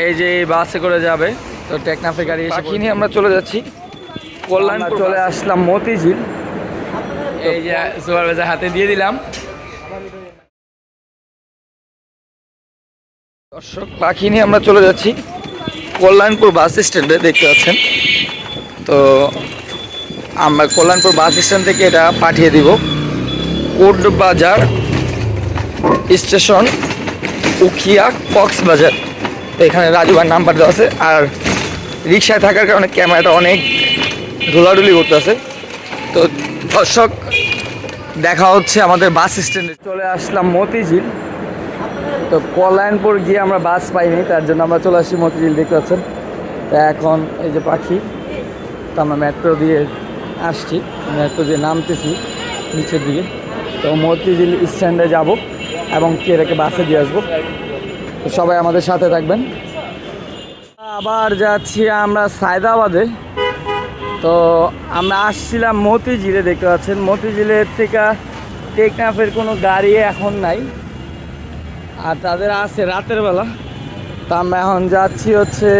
এই যে বাসে করে যাবে তো টেকনাফে গাড়ি এসে পাখি নিয়ে আমরা চলে যাচ্ছি। কল্যাণপুর চলে আসলাম মতিঝিল। এই যে সুপারভাইজার হাতে দিয়ে দিলাম। দর্শক পাখি নিয়ে আমরা চলে যাচ্ছি। কল্যাণপুর বাস স্ট্যান্ডে দেখতে পাচ্ছেন। তো আমরা কল্যাণপুর বাস স্ট্যান্ড থেকে এটা পাঠিয়ে দিব। কোট বাজার স্টেশন উখিয়া কক্সবাজার। এখানে রাজুবার নাম্বার দেওয়া আছে। আর রিক্সায় থাকার কারণে ক্যামেরাটা অনেক ধুলাধুলি করতেছে। তো দর্শক, দেখা হচ্ছে আমাদের বাস স্ট্যান্ডে চলে আসলাম মতিঝিল। তো কল্যাণপুর গিয়ে আমরা বাস পাইনি, তার জন্য আমরা চলে আসছি মতিঝিল, দেখতে পাচ্ছেন? এখন এই যে পাখি, তো আমরা মেট্রো দিয়ে আসছি। মেট্রো দিয়ে নামতেছি নিচের দিকে। তো মতিঝিল স্ট্যান্ডে যাব এবং কে রেখে বাসে দিয়ে আসব। সবাই আমাদের সাথে থাকবেন। আবার যাচ্ছি আমরা সায়দাবাদে। তো আমরা আসছিলাম মতিঝিলে, দেখতে পাচ্ছেন? মতিঝিলের থেকে টেকনাফের কোনো গাড়ি এখন নাই। আর তাদের আছে রাতের বেলা। তো আমরা এখন যাচ্ছি হচ্ছে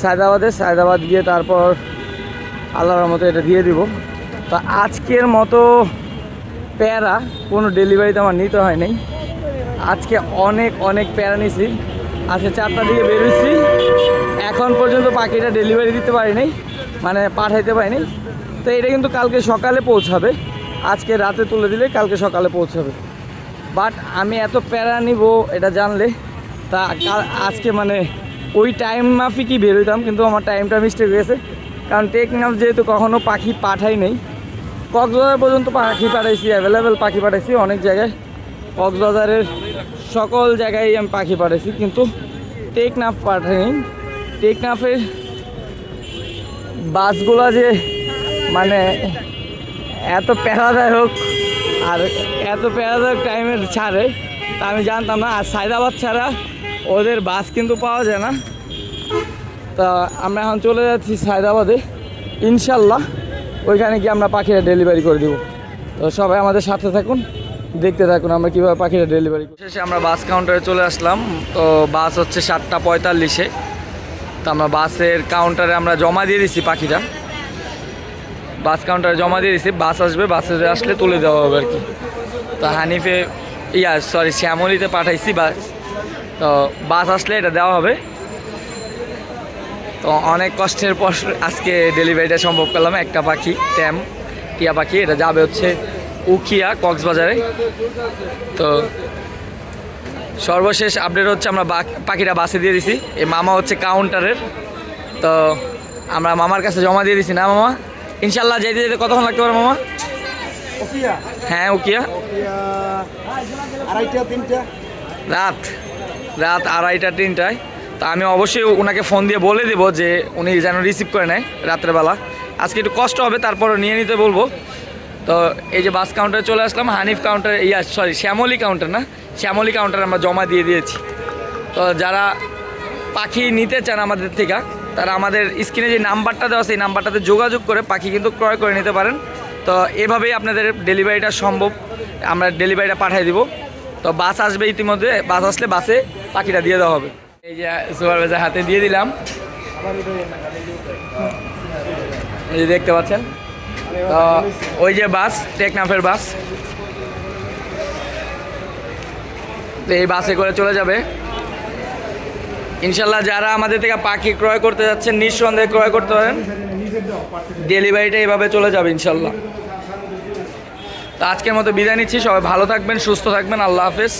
সায়দাবাদে। সায়দাবাদ গিয়ে তারপর আল্লাহর মতো এটা দিয়ে দিব। তো আজকের মতো প্যারা কোনো ডেলিভারিতে আমার নিতে হয় নাই। আজকে অনেক অনেক প্যারা নিছি আজকে চারটার দিকে বেরোচ্ছি। এখন পর্যন্ত পাখিটা ডেলিভারি দিতে পারি নাই মানে পাঠাইতে পারিনি। তো এটা কিন্তু কালকে সকালে পৌঁছাবে। আজকে রাতে তুলে দিলে কালকে সকালে পৌঁছাবে। বাট আমি এত প্যারা নিব, এটা জানলে। তা আজকে মানে ওই টাইম মাফিকই বেরোতাম কিন্তু আমার টাইমটা মিস্টেক হয়েছে কারণ টেকনাফ যেহেতু কখনও পাখি পাঠাই নেই, কক্সবাজার পর্যন্ত পাখি পাঠাইছি অ্যাভেলেবেল পাখি পাঠাইছি অনেক জায়গায়। কক্সবাজারের সকল জায়গায় আমি পাখি পাঠাইছি, কিন্তু টেকনাফ পাঠাইনি। টেকনাফের বাসগুলো যে মানে এত প্যারাদায়ক আর এত প্যারাদায়ক টাইমের ছাড়ে, তা আমি জানতাম না। আর সায়দাবাদ ছাড়া ওদের বাস কিন্তু পাওয়া যায় না। তা আমরা এখন চলে যাচ্ছি সায়দাবাদে। ইনশাল্লাহ ওইখানে গিয়ে আমরা পাখিটা ডেলিভারি করে দিব। তো সবাই আমাদের সাথে থাকুন। দেখতে থাকুন আমরা কীভাবে পাখিটা ডেলিভারি করি। শেষে আমরা বাস কাউন্টারে চলে আসলাম। তো বাস হচ্ছে সাতটা পঁয়তাল্লিশে। তো আমরা বাসের কাউন্টারে আমরা জমা দিয়ে দিছি পাখিটা। বাস কাউন্টারে জমা দিয়ে দিছি বাস আসবে বাসে আসলে তুলে দেওয়া হবে আর কি। তো হানিফে, ইয়া সরি শ্যামলিতে পাঠাইছি বাস তো বাস আসলে এটা দেওয়া হবে। তো অনেক কষ্টের পর আজকে ডেলিভারিটা সম্ভব করলাম একটা পাখি ট্যাম টিয়া পাখি। এটা যাবে হচ্ছে উখিয়া কক্সবাজারে। তো সর্বশেষ আপডেট হচ্ছে আমরা পাখিটা বাসে দিয়ে দিছি। এই মামা হচ্ছে কাউন্টারের তো আমরা মামার কাছে জমা দিয়ে দিছি না মামা? ইনশাল্লাহ যেতে যেতে কতক্ষণ লাগতে পারে মামা? হ্যাঁ উকিয়া রাত। রাত আড়াইটা তিনটায়। তা আমি অবশ্যই ওনাকে ফোন দিয়ে বলে দেবো যে উনি যেন রিসিভ করে নেয় রাত্রেবেলা। আজকে একটু কষ্ট হবে তারপরে নিয়ে নিতে বলব। তো এই যে বাস কাউন্টারে চলে আসলাম, হানিফ কাউন্টার ইয়া সরি শ্যামলি কাউন্টার না? শ্যামলি কাউন্টার আমরা জমা দিয়ে দিয়েছি। তো যারা পাখি নিতে চান আমাদের থেকে, তারা আমাদের স্ক্রিনে যে নাম্বারটা দেওয়া সেই নাম্বারটাতে যোগাযোগ করে পাখি কিন্তু ক্রয় করে নিতে পারেন। তো এভাবেই আপনাদের ডেলিভারিটা সম্ভব। আমরা ডেলিভারিটা পাঠিয়ে দিব। তো বাস আসবে ইতিমধ্যে। বাস আসলে বাসে পাখিটা দিয়ে দেওয়া হবে। এই যে সুপারভাইজার হাতে দিয়ে দিলাম। এই দেখতে পাচ্ছেন? তো ওই যে বাস, টেকনাফের বাস। তো এই বাসে করে চলে যাবে। ইনশাল্লাহ যারা আমাদের থেকে পাখি ক্রয় করতে যাচ্ছেন, নিঃসন্দেহে ক্রয় করতে পারেন। ডেলিভারিটা এভাবে চলে যাবে ইনশাল্লাহ। তো আজকের মতো বিদায় নিচ্ছি। সবাই ভালো থাকবেন, সুস্থ থাকবেন। আল্লাহ হাফেজ।